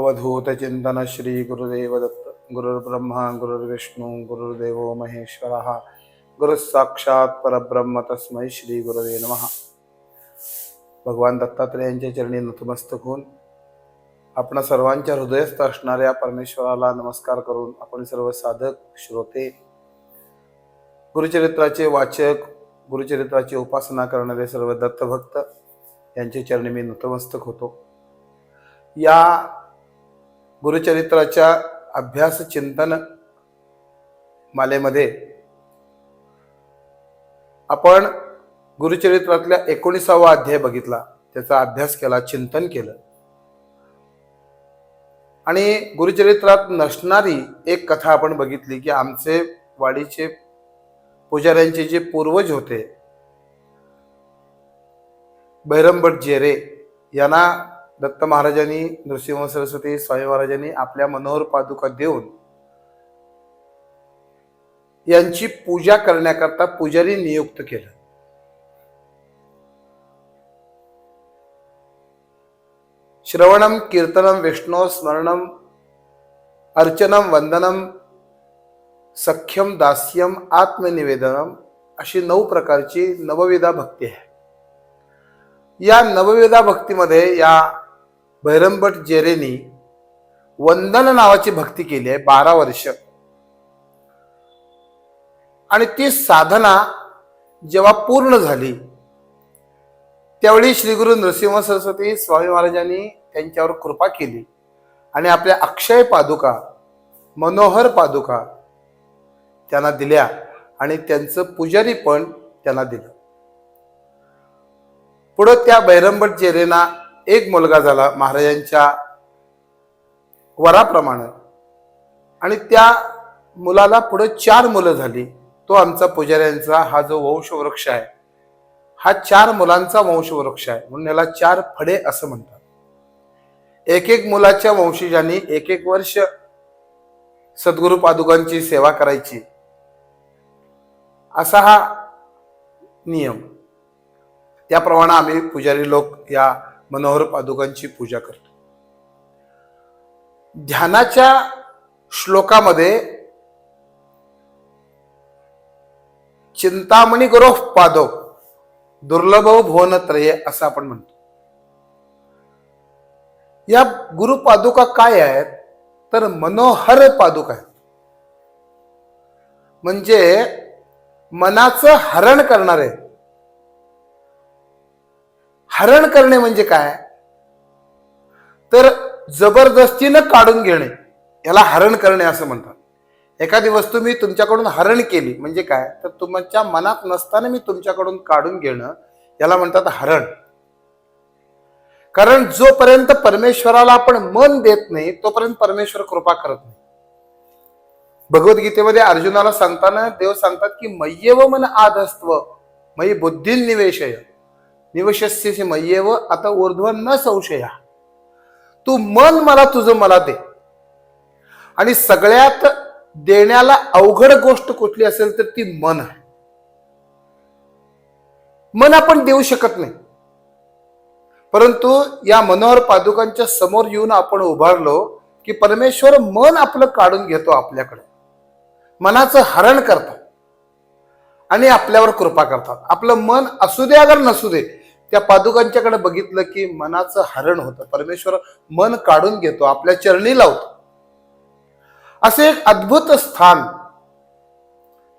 अवधूत चिंतन श्री गुरुदेव दत्त गुरुर्ब्रह्मा गुरुर्विष्णू गुरुर्देव महेश्वर गुरुसाक्षात् परब्रह्म तस्मै श्री गुरुदेव नमः. भगवान दत्तात्रेयांच्या चरणी नतमस्तक होऊन आपण सर्वांच्या हृदयस्थ असणाऱ्या परमेश्वराला नमस्कार करून आपण सर्व साधक श्रोते गुरुचरित्राचे वाचक गुरुचरित्राची उपासना करणारे सर्व दत्तभक्त यांचे चरणी मी नतमस्तक होतो. या गुरुचरित्राच्या अभ्यास चिंतन मालेमध्ये आपण गुरुचरित्रातल्या एकोणीसावा अध्याय बघितला. त्याचा अभ्यास केला चिंतन केलं. आणि गुरुचरित्रात नसणारी एक कथा आपण बघितली की आमचे वाडीचे पुजाऱ्यांचे जे पूर्वज होते बैरमभट जेरे यांना दत्त महाराजांनी नृसिंह सरस्वती स्वामी महाराजांनी आपल्या मनोहर पादुका देऊन यांची पूजा करण्याकरता पुजारी नियुक्त केलं. श्रवणम कीर्तनम विष्णू स्मरणम अर्चनम वंदनम सख्यम दास्यम आत्मनिवेदनम अशी नऊ प्रकारची नवविधा भक्ती आहे. या नवविधा भक्तीमध्ये या भैरमभट जेरेनी वंदन नावाची भक्ती केली आहे बारा वर्ष. आणि ती साधना जेव्हा पूर्ण झाली त्यावेळी श्री गुरु नृसिंह सरस्वती स्वामी महाराजांनी त्यांच्यावर कृपा केली. आणि आपल्या अक्षय पादुका मनोहर पादुका त्यांना दिल्या आणि त्यांचं पुजारी पण त्यांना दिलं. पुढं त्या बैरंबट जेरेना एक मुलगा झाला महाराजांच्या वराप्रमाणे. आणि त्या मुलाला पुढे चार मुलं झाली. तो आमचा पुजाऱ्यांचा हा जो वंशवृक्ष आहे हा चार मुलांचा वंशवृक्ष आहे. म्हणून याला चार फडे असं म्हणतात. एक एक मुलाच्या वंशजांनी एक एक वर्ष सद्गुरु पादुकांची सेवा करायची. असा हा नियम. त्याप्रमाणे आम्ही पुजारी लोक या मनोहर पादुकांची पूजा करतो. ध्यानाच्या श्लोकामध्ये चिंतामणी गौरव पादो दुर्लभ भुवन त्रय असं आपण म्हणतो. या गुरु पादुका काय आहेत? तर मनोहर पादुका आहेत. म्हणजे मनाचं हरण करणारे हरण करणे म्हणजे काय? तर जबरदस्तीनं काढून घेणे. याला हरण करणे असं म्हणतात. एखादी वस्तू मी तुमच्याकडून हरण केली म्हणजे काय? तर तुमच्या मनात नसताना मी तुमच्याकडून काढून घेणं याला म्हणतात हरण. कारण जोपर्यंत परमेश्वराला आपण मन देत नाही तोपर्यंत परमेश्वर कृपा करत नाही. भगवद्गीतेमध्ये अर्जुनाला सांगताना देव सांगतात की मय्यव मन आधस्त्व मयी बुद्धी निवेशय. निवशस्य मय्येव आता ऊर्ध्व न संशया. तू मन मला तुझं मला दे. आणि सगळ्यात देण्याला अवघड गोष्ट कुठली असेल तर ती मन आहे. मन आपण देऊ शकत नाही. परंतु या मनोहर पादुकांच्या समोर येऊन आपण उभारलो की परमेश्वर मन आपलं काढून घेतो आपल्याकडे. मनाचं हरण करतात. आणि आपल्यावर कृपा करतात. आपलं मन असू दे अगर नसू दे त्या पादुकांच्याकडे बघितलं की मनाचं हरण होतं. परमेश्वर मन काढून घेतो आपल्या चरणी लावतो. असे एक अद्भुत स्थान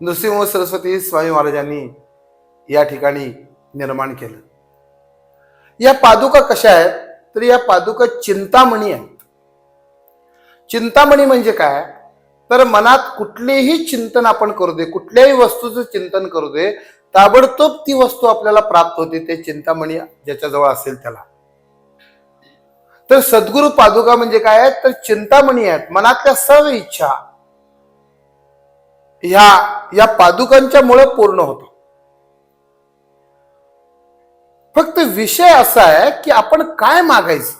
नृसिंह सरस्वती स्वामी महाराजांनी या ठिकाणी निर्माण केलं. या पादुका कशा आहेत? तर या पादुका चिंतामणी आहेत. चिंतामणी म्हणजे काय? तर मनात कुठलेही चिंतन आपण करू दे कुठल्याही वस्तूचं चिंतन करू दे ताबडतोब ती वस्तू आपल्याला प्राप्त होते ते चिंतामणी ज्याच्याजवळ असेल त्याला. तर सद्गुरु पादुका म्हणजे काय आहेत? तर चिंतामणी आहेत मनातल्या सर्व इच्छा ह्या या पादुकांच्या मुळे पूर्ण होतो फक्त विषय असा आहे की आपण काय मागायचं?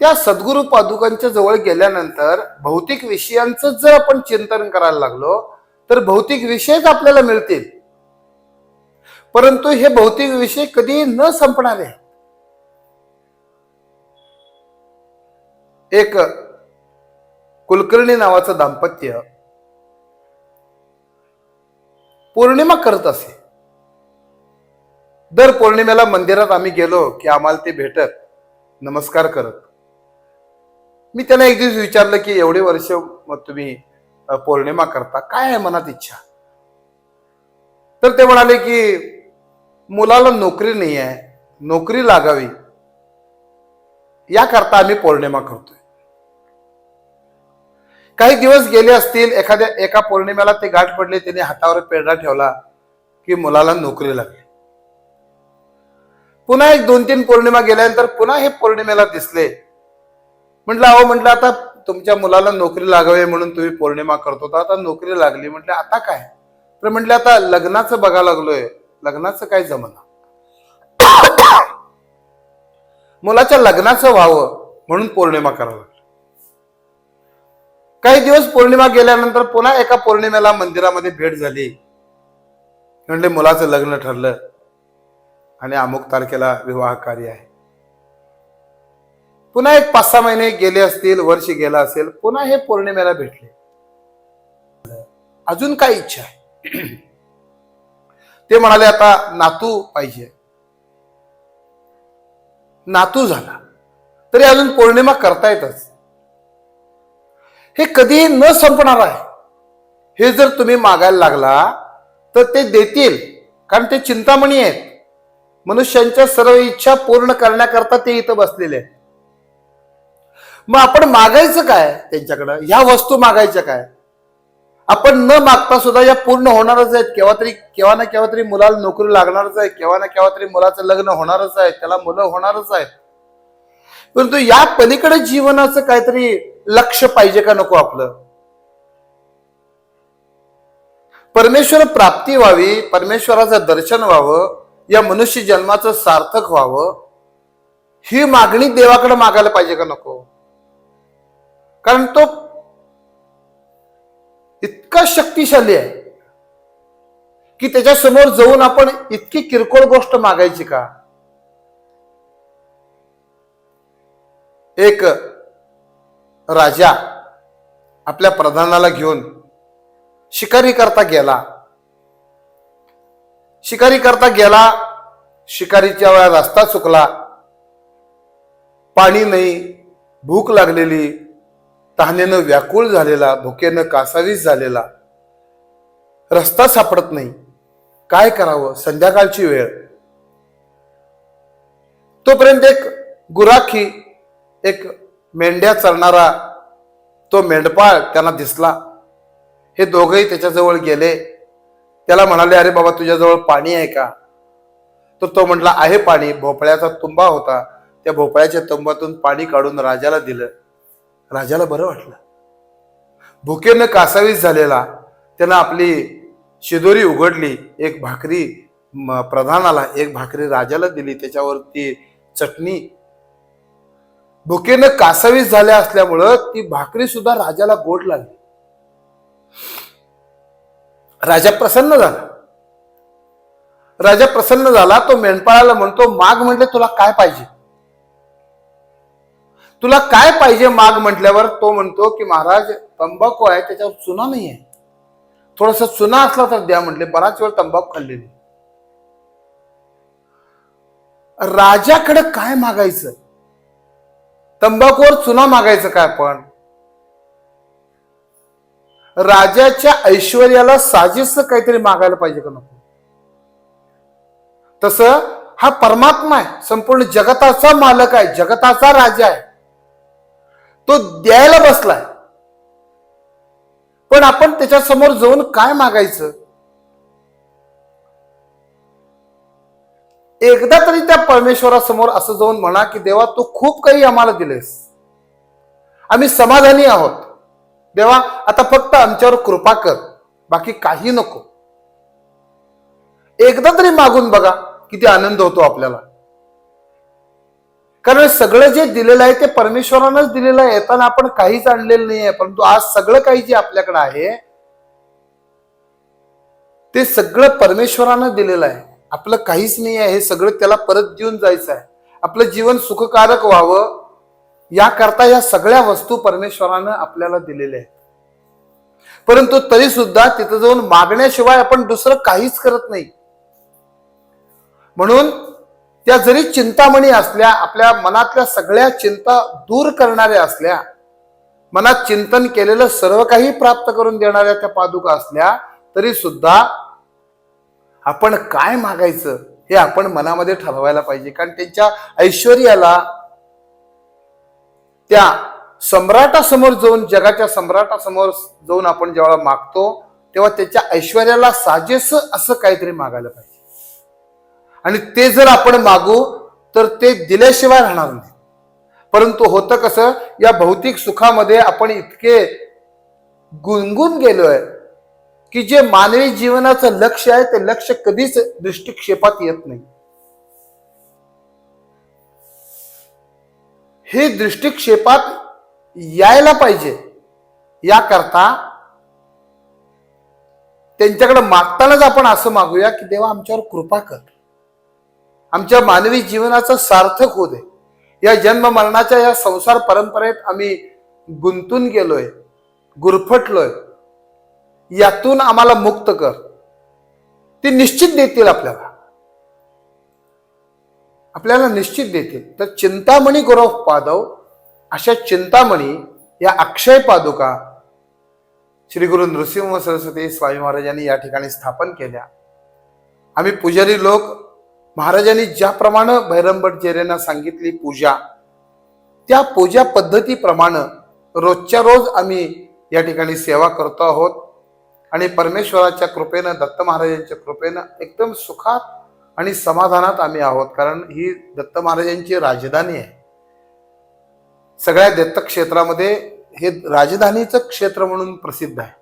त्या सद्गुरु पादुकांच्या जवळ गेल्यानंतर भौतिक विषयांचं जर आपण चिंतन करायला लागलो तर भौतिक विषयच आपल्याला मिळतील. परंतु हे भौतिक विषय कधी न संपणारे. एक कुलकर्णी नावाचं दाम्पत्य पौर्णिमा करत असे. दर पौर्णिमेला मंदिरात आम्ही गेलो की आम्हाला ते भेटत नमस्कार करत. मी त्यांना एक दिवस विचारलं की एवढे वर्ष मग तुम्ही पौर्णिमा करता? काय आहे मनात इच्छा? तर ते म्हणाले की मुलाला नोकरी नाही आहे नोकरी लागावी. याकरता आम्ही पौर्णिमा करतोय. काही दिवस गेले असतील एखाद्या एका पौर्णिमेला ते गाठ पडले त्याने हातावर पेढा ठेवला की मुलाला नोकरी लागली. पुन्हा एक दोन तीन पौर्णिमा गेल्यानंतर पुन्हा हे पौर्णिमेला दिसले. म्हटलं अहो म्हटलं आता तुमच्या मुलाला नोकरी लागावी म्हणून तुम्ही पौर्णिमा करतो आता नोकरी लागली. म्हटलं आता काय? तर म्हटलं आता लग्नाचं बघा लागलोय लग्नाचं काय जमना? मुलाच्या लग्नाचं व्हावं म्हणून पौर्णिमा करावं लागली. काही दिवस पौर्णिमा गेल्यानंतर पुन्हा एका पौर्णिमेला मंदिरामध्ये भेट झाली. म्हणले मुलाचं लग्न ठरलं आणि अमुक तारखेला विवाह कार्य आहे. पुन्हा एक पाच सहा महिने गेले असतील वर्ष गेला असेल पुन्हा हे पौर्णिमेला भेटले. अजून काय इच्छा आहे? ते म्हणाले आता नातू पाहिजे. नातू झाला. तरी अजून पौर्णिमा करता येतच हे कधीही न संपणार आहे. हे जर तुम्ही मागायला लागला तर ते देतील कारण ते चिंतामणी आहेत. मनुष्यांच्या सर्व इच्छा पूर्ण करण्याकरता ते इथं बसलेले आहेत. मग आपण मागायचं काय त्यांच्याकडं? ह्या वस्तू मागायच्या काय? आपण न मागता सुद्धा या पूर्ण होणारच आहेत. केव्हा तरी केव्हा ना केव्हा तरी मुलाला नोकरी लागणारच आहे. केव्हा ना केव्हा तरी मुलाचं लग्न होणारच आहे. त्याला मुलं होणारच आहेत. परंतु या पलीकडे जीवनाचं काहीतरी लक्ष पाहिजे का नको आपलं? परमेश्वर प्राप्ती व्हावी परमेश्वराचं दर्शन व्हावं या मनुष्य जन्माचं सार्थक व्हावं ही मागणी देवाकडे मागायला पाहिजे का नको? कारण तो इतका शक्तिशाली आहे की त्याच्यासमोर जाऊन आपण इतकी किरकोळ गोष्ट मागायची का? एक राजा आपल्या प्रधानाला घेऊन शिकारी करता गेला. शिकारी करता गेला शिकारीच्या वेळा रस्ता चुकला. पाणी नाही भूक लागलेली. तहानेनं व्याकुळ झालेला भुकेनं कासावीस झालेला. रस्ता सापडत नाही. काय करावं? संध्याकाळची वेळ. तोपर्यंत एक गुराखी एक मेंढ्या चरणारा तो मेंढपाळ त्यांना दिसला. हे दोघंही त्याच्याजवळ गेले. त्याला म्हणाले अरे बाबा तुझ्याजवळ पाणी आहे का? तर तो म्हटला आहे पाणी. भोपळ्याचा तुंबा होता. त्या भोपळ्याच्या तुंबातून पाणी काढून राजाला दिलं. राजाला बरं वाटलं. भुकेनं कासावीस झालेला त्यानं आपली शिदोरी उघडली एक भाकरी प्रधानाला एक भाकरी राजाला दिली त्याच्यावरती चटणी. भुकेनं कासावीस झाल्या असल्यामुळं ती भाकरी सुद्धा राजाला गोड लागली. राजा प्रसन्न झाला. राजा प्रसन्न झाला तो मेंढपाळाला म्हणतो माग म्हटले तुला काय पाहिजे? तुला काय पाहिजे माग म्हटल्यावर तो म्हणतो की महाराज तंबाखू आहे त्याच्यावर चुना नाही आहे थोडासा चुना असला तर द्या म्हटले बराच वेळ तंबाखू खाल्लेली. राजाकडे काय मागायचं? तंबाखूवर चुना मागायचं काय आपण? राजाच्या ऐश्वर्याला साजेस काहीतरी मागायला पाहिजे का नको? तसं हा परमात्मा आहे संपूर्ण जगताचा मालक आहे जगताचा राजा आहे. तो द्यायला बसलाय. पण आपण त्याच्यासमोर जाऊन काय मागायचं? एकदा तरी त्या परमेश्वरासमोर असं जाऊन म्हणा की देवा तू खूप काही आम्हाला दिलेस आम्ही समाधानी आहोत. देवा आता फक्त आमच्यावर कृपा कर. बाकी काही नको. एकदा तरी मागून बघा किती आनंद होतो आपल्याला. कारण सगळं जे दिलेलं आहे ते परमेश्वरानंच दिलेलं आहे. येताना आपण काहीच आणलेलं नाही आहे परंतु आज सगळं काही जे आपल्याकडे आहे ते सगळं परमेश्वरानं दिलेलं आहे. आपलं काहीच नाही आहे हे सगळं त्याला परत देऊन जायचं आहे. आपलं जीवन सुखकारक व्हावं. याकरता या सगळ्या वस्तू परमेश्वरानं आपल्याला दिलेल्या आहेत. परंतु तरी सुद्धा तिथं जाऊन मागण्याशिवाय आपण दुसरं काहीच करत नाही. म्हणून त्या जरी चिंतामणी असल्या आपल्या मनातल्या सगळ्या चिंता दूर करणाऱ्या असल्या मनात चिंतन केलेलं सर्व काही प्राप्त करून देणाऱ्या त्या पादुका असल्या तरी सुद्धा आपण काय मागायचं हे आपण मनामध्ये ठरवायला पाहिजे. कारण त्यांच्या ऐश्वर्याला त्या सम्राटासमोर जाऊन जगाच्या सम्राटासमोर जाऊन आपण जेव्हा मागतो तेव्हा त्याच्या ऐश्वर्याला साजेस असं काहीतरी मागायला पाहिजे. आणि ते जर आपण मागू तर ते दिल्याशिवाय राहणार नाही. परंतु होतं कसं या भौतिक सुखामध्ये आपण इतके गुंगून गेलोय की जे मानवी जीवनाचं लक्ष आहे ते लक्ष कधीच दृष्टिक्षेपात येत नाही. हे दृष्टिक्षेपात यायला पाहिजे. याकरता त्यांच्याकडे मागतानाच आपण असं मागूया की देवा आमच्यावर कृपा कर. आमच्या मानवी जीवनाचं सार्थक होऊ दे. या जन्म मरणाच्या या संसार परंपरेत आम्ही गुंतून गेलोय गुरफटलोय. यातून आम्हाला मुक्त कर. ते निश्चित देतील आपल्याला. आपल्याला निश्चित देतील. तर चिंतामणी गौरव पादव अशा चिंतामणी या अक्षय पादुका श्री गुरु नृसिंह सरस्वती स्वामी महाराजांनी या ठिकाणी स्थापन केल्या. आम्ही पुजारी लोक महाराजांनी ज्याप्रमाणे भैरंबट जेरेंना सांगितली पूजा त्या पूजा पद्धतीप्रमाणे रोजच्या रोज आम्ही या ठिकाणी सेवा करतो आहोत. आणि परमेश्वराच्या कृपेनं दत्त महाराजांच्या कृपेनं एकदम सुखात आणि समाधानात आम्ही आहोत. कारण ही दत्त महाराजांची राजधानी आहे. सगळ्या दत्त क्षेत्रामध्ये हे राजधानीचं क्षेत्र म्हणून प्रसिद्ध आहे.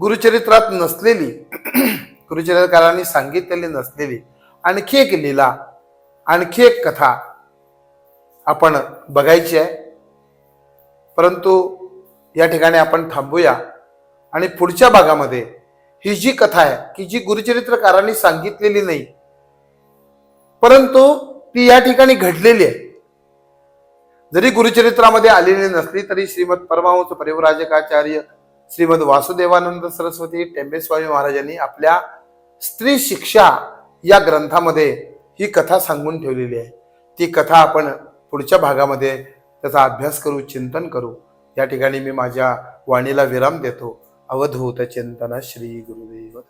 गुरुचरित्रात नसलेली गुरुचरित्रकारांनी सांगितलेली नसलेली. आणखी एक लीला आणखी एक कथा आपण बघायची आहे. परंतु या ठिकाणी आपण थांबूया. आणि पुढच्या भागामध्ये ही जी कथा आहे की जी गुरुचरित्रकारांनी सांगितलेली नाही परंतु ती या ठिकाणी घडलेली आहे. जरी गुरुचरित्रामध्ये आलेली नसली तरी श्रीमद परमहंस परिवराजकाचार्य श्रीमद वासुदेवानंद सरस्वती टेंबेस्वामी महाराजांनी आपल्या स्त्री शिक्षा या ग्रंथामध्ये ही कथा सांगून ठेवलेली आहे. ती कथा आपण पुढच्या भागामध्ये त्याचा अभ्यास करू चिंतन करू. या ठिकाणी मी माझ्या वाणीला विराम देतो. अवधूत चिंतन श्री गुरुदेव.